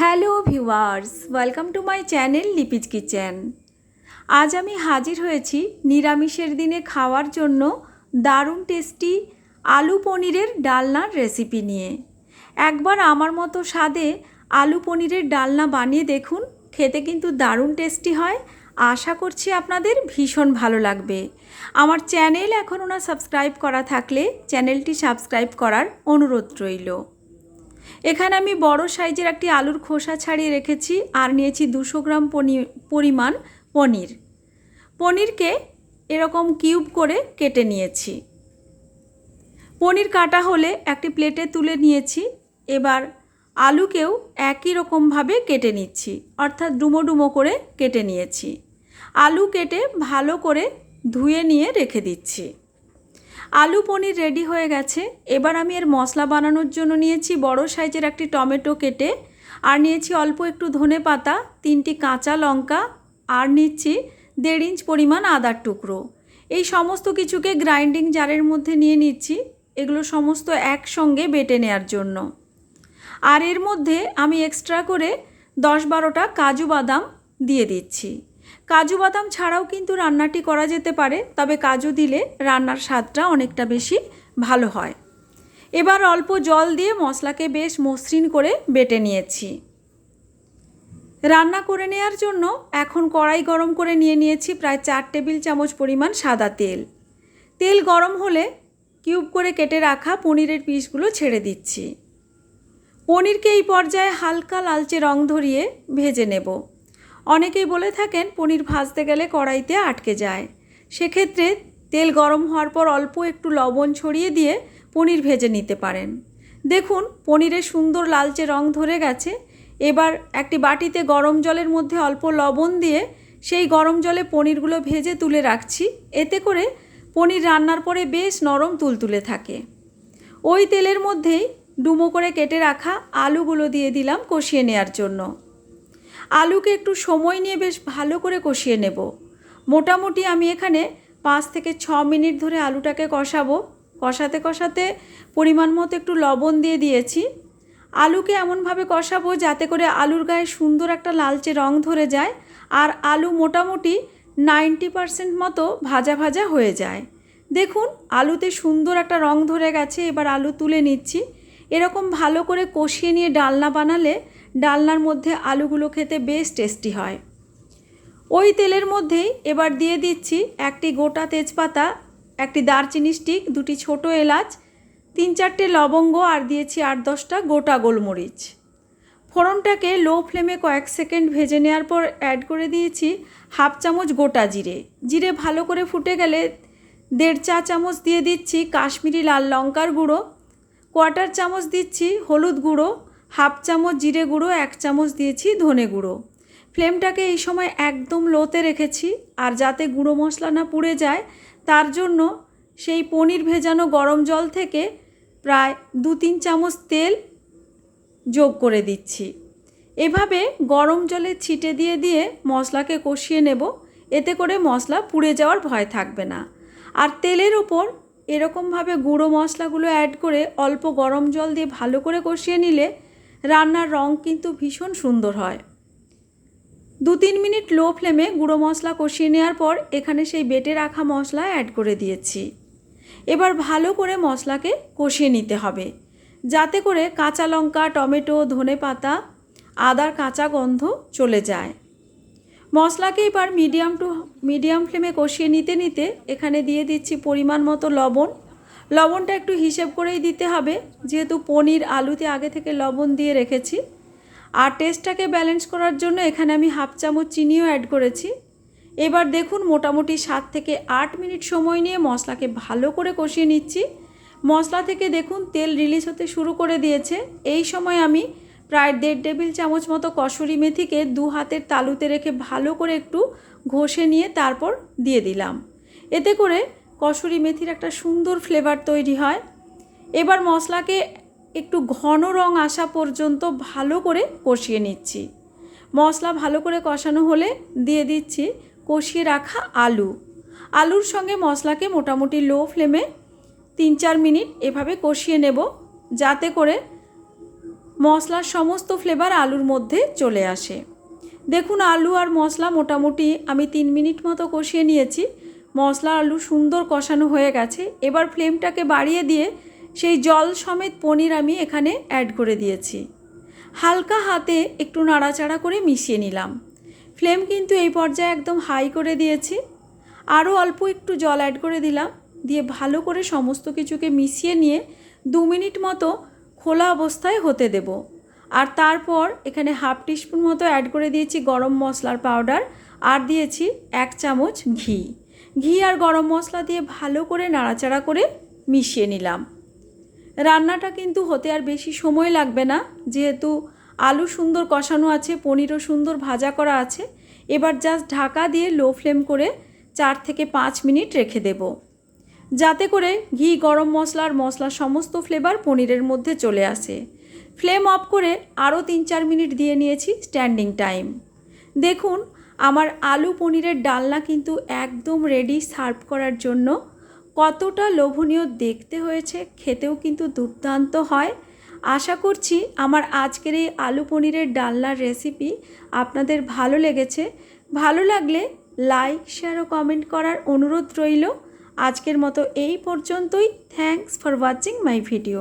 Hello viewers, welcome to my channel Lipi's kitchen. আজ আমি হাজির হয়েছি নিরামিষের দিনে খাওয়ার জন্য দারুণ টেস্টি আলু পনিরের ডালনার রেসিপি নিয়ে। একবার আমার মতো স্বাদে আলু পনিরের ডালনা বানিয়ে দেখুন, খেতে কিন্তু দারুণ টেস্টি হয়। আশা করছি আপনাদের ভীষণ ভালো লাগবে। আমার চ্যানেল এখনও না সাবস্ক্রাইব করা থাকলে চ্যানেলটি সাবস্ক্রাইব করার অনুরোধ রইল। এখানে আমি বড় সাইজের একটি আলুর খোসা ছাড়িয়ে রেখেছি আর নিয়েছি দুশো গ্রাম পরিমাণ পনির। পনিরকে এরকম কিউব করে কেটে নিয়েছি। পনির কাটা হলে একটি প্লেটে তুলে নিয়েছি। এবার আলুকেও একই রকমভাবে কেটে নিচ্ছি, অর্থাৎ ডুমো ডুমো করে কেটে নিয়েছি। আলু কেটে ভালো করে ধুয়ে নিয়ে রেখে দিচ্ছি। আলু পনির রেডি হয়ে গেছে। এবার আমি এর মশলা বানানোর জন্য নিয়েছি বড় সাইজের একটি টমেটো কেটে। আর নিয়েছি অল্প একটু ধনে পাতা, তিনটি কাঁচা লঙ্কা, আর নিচ্ছি দেড় ইঞ্চ পরিমাণ আদার টুকরো। এই সমস্ত কিছুকে গ্রাইন্ডিং জারের মধ্যে নিয়ে নিচ্ছি। এগুলো সমস্ত একসঙ্গে বেটে নেওয়ার জন্য। আর এর মধ্যে আমি এক্সট্রা করে দশ বারোটা কাজু বাদাম দিয়ে দিচ্ছি। কাজু বাদাম ছাড়াও কিন্তু রান্নাটি করা যেতে পারে, তবে কাজু দিলে রান্নার স্বাদটা অনেকটা বেশি ভালো হয়। এবার অল্প জল দিয়ে মশলাকে বেশ মসৃণ করে বেটে নিয়েছি। রান্না করে নেওয়ার জন্য এখন কড়াই গরম করে নিয়ে নিয়েছি প্রায় চার টেবিল চামচ পরিমাণ সাদা তেল। তেল গরম হলে কিউব করে কেটে রাখা পনিরের পিসগুলো ছেড়ে দিচ্ছি। পনিরকে এই পর্যায়ে হালকা লালচে রং ধরিয়ে ভেজে নেব। অনেকেই বলে থাকেন পনির ভাজতে গেলে কড়াইতে আটকে যায়। সেক্ষেত্রে তেল গরম হওয়ার পর অল্প একটু লবণ ছড়িয়ে দিয়ে পনির ভেজে নিতে পারেন। দেখুন পনিরের সুন্দর লালচে রং ধরে গেছে। এবার একটি বাটিতে গরম জলের মধ্যে অল্প লবণ দিয়ে সেই গরম জলে পনিরগুলো ভেজে তুলে রাখছি। এতে করে পনির রান্নার পরে বেশ নরম তুলতুলে থাকে। ওই তেলের মধ্যেই ডুমো করে কেটে রাখা আলুগুলো দিয়ে দিলাম কষিয়ে নেওয়ার জন্য। আলুকে একটু সময় নিয়ে বেশ ভালো করে কষিয়ে নেব। মোটামুটি আমি এখানে পাঁচ থেকে ছ মিনিট ধরে আলুটাকে কষাবো। কষাতে কষাতে পরিমাণ মতো একটু লবণ দিয়ে দিয়েছি। আলুকে এমনভাবে কষাবো যাতে করে আলুর গায়ে সুন্দর একটা লালচে রং ধরে যায় আর আলু মোটামুটি নাইনটি পারসেন্ট মতো ভাজা ভাজা হয়ে যায়। দেখুন, আলুতে সুন্দর একটা রং ধরে গেছে, এবার আলু তুলে নিচ্ছি। এরকম ভালো করে কষিয়ে নিয়ে ডালনা বানালে ডালনার মধ্যে আলুগুলো খেতে বেশ টেস্টি হয়। ওই তেলের মধ্যেই এবার দিয়ে দিচ্ছি একটি গোটা তেজপাতা, একটি দারচিনি স্টিক, দুটি ছোট এলাচ, তিন চারটে লবঙ্গ আর দিয়েছি আট দশটা গোটা গোলমরিচ। ফোড়নটাকে লো ফ্লেমে কয়েক সেকেন্ড ভেজে নেওয়ার পর অ্যাড করে দিয়েছি হাফ চামচ গোটা জিরে। জিরে ভালো করে ফুটে গেলে দেড় চা চামচ দিয়ে দিচ্ছি কাশ্মীরি লাল লঙ্কার গুঁড়ো, কোয়ার্টার চামচ দিচ্ছি হলুদ গুঁড়ো হাফ চামচ জিরে গুঁড়ো, এক চামচ দিয়েছি ধনে গুঁড়ো। ফ্লেমটাকে এই সময় একদম লোতে রেখেছি, আর যাতে গুঁড়ো মশলা না পুড়ে যায়, তার জন্য সেই পনির ভেজানো গরম জল থেকে প্রায় দু তিন চামচ তেল যোগ করে দিচ্ছি। এভাবে গরম জলে ছিটে দিয়ে দিয়ে মশলাকে কষিয়ে নেব, এতে করে মশলা পুড়ে যাওয়ার ভয় থাকবে না। আর তেলের ওপর এরকমভাবে গুঁড়ো মশলাগুলো অ্যাড করে অল্প গরম জল দিয়ে ভালো করে কষিয়ে নিলে রান্নার রং কিন্তু ভীষণ সুন্দর হয়। দু তিন মিনিট লো ফ্লেমে গুঁড়ো মশলা কষিয়ে নেওয়ার পর এখানে সেই বেটে রাখা মশলা অ্যাড করে দিয়েছি। এবার ভালো করে মশলাকে কষিয়ে নিতে হবে। যাতে করে কাঁচা লঙ্কা, টমেটো, ধনে পাতা, আদার কাঁচা গন্ধ চলে যায়। মশলাকে এবার মিডিয়াম টু, মিডিয়াম ফ্লেমে কষিয়ে নিতে নিতে এখানে দিয়ে দিচ্ছি পরিমাণ মতো লবণ লবণটা একটু হিসেব করেই দিতে হবে, যেহেতু পনির আলুতে আগে থেকে লবণ দিয়ে রেখেছি। আর টেস্টটাকে ব্যালেন্স করার জন্য এখানে আমি হাফ চামচ চিনিও অ্যাড করেছি। এবার দেখুন মোটামুটি সাত থেকে আট মিনিট সময় নিয়ে মশলাকে ভালো করে কষিয়ে নিচ্ছি। মশলা থেকে দেখুন তেল রিলিজ হতে শুরু করে দিয়েছে। এই সময় আমি প্রায় দেড় টেবিল চামচ মতো কসুরি মেথিকে দু হাতের তালুতে রেখে ভালো করে একটু ঘষে নিয়ে তারপর দিয়ে দিলাম। এতে করে কসুরি মেথির একটা সুন্দর ফ্লেভার তৈরি হয়। এবার মশলাকে একটু ঘন রং আসা পর্যন্ত ভালো করে কষিয়ে নিচ্ছি। মশলা ভালো করে কষানো হলে দিয়ে দিচ্ছি কষিয়ে রাখা আলু। আলুর সঙ্গে মশলাকে মোটামুটি লো ফ্লেমে তিন চার মিনিট এভাবে কষিয়ে নেব যাতে করে মশলার সমস্ত ফ্লেভার আলুর মধ্যে চলে আসে। দেখুন আলু আর মশলা মোটামুটি আমি তিন মিনিট মতো কষিয়ে নিয়েছি। মশলা আলু সুন্দর কষানো হয়ে গেছে। এবার ফ্লেমটাকে বাড়িয়ে দিয়ে সেই জল সমেত পনির আমি এখানে অ্যাড করে দিয়েছি। হালকা হাতে একটু নাড়াচাড়া করে মিশিয়ে নিলাম। ফ্লেম কিন্তু এই পর্যায়ে একদম হাই করে দিয়েছি। আরও অল্প একটু জল অ্যাড করে দিলাম। দিয়ে ভালো করে সমস্ত কিছুকে মিশিয়ে নিয়ে দু মিনিট মতো খোলা অবস্থায় হতে দেব। আর তারপর এখানে হাফ টিস্পুন মতো অ্যাড করে দিয়েছি গরম মশলার পাউডার আর দিয়েছি এক চামচ ঘি। ঘি আর গরম মশলা দিয়ে ভালো করে নাড়াচাড়া করে মিশিয়ে নিলাম। রান্নাটা কিন্তু হতে আর বেশি সময় লাগবে না, যেহেতু আলু সুন্দর কষানো আছে, পনিরও সুন্দর ভাজা করা আছে। এবার জাস্ট ঢাকা দিয়ে লো ফ্লেম করে চার থেকে পাঁচ মিনিট রেখে দেব। যাতে করে ঘি, গরম মশলার মশলা সমস্ত ফ্লেভার পনিরের মধ্যে চলে আসে। ফ্লেম অফ করে আরও তিন চার মিনিট দিয়ে নিয়েছি স্ট্যান্ডিং টাইম দেখুন আমার আলু পনিরের ডালনা কিন্তু একদম রেডি সার্ভ করার জন্য। কতটা লোভনীয় দেখতে হয়েছে, খেতেও কিন্তু দুর্দান্ত হয়। আশা করছি আমার আজকের এই আলু পনিরের ডালনার রেসিপি আপনাদের ভালো লেগেছে। ভালো লাগলে লাইক শেয়ার ও কমেন্ট করার অনুরোধ রইল। আজকের মতো এই পর্যন্তই। Thanks for watching my video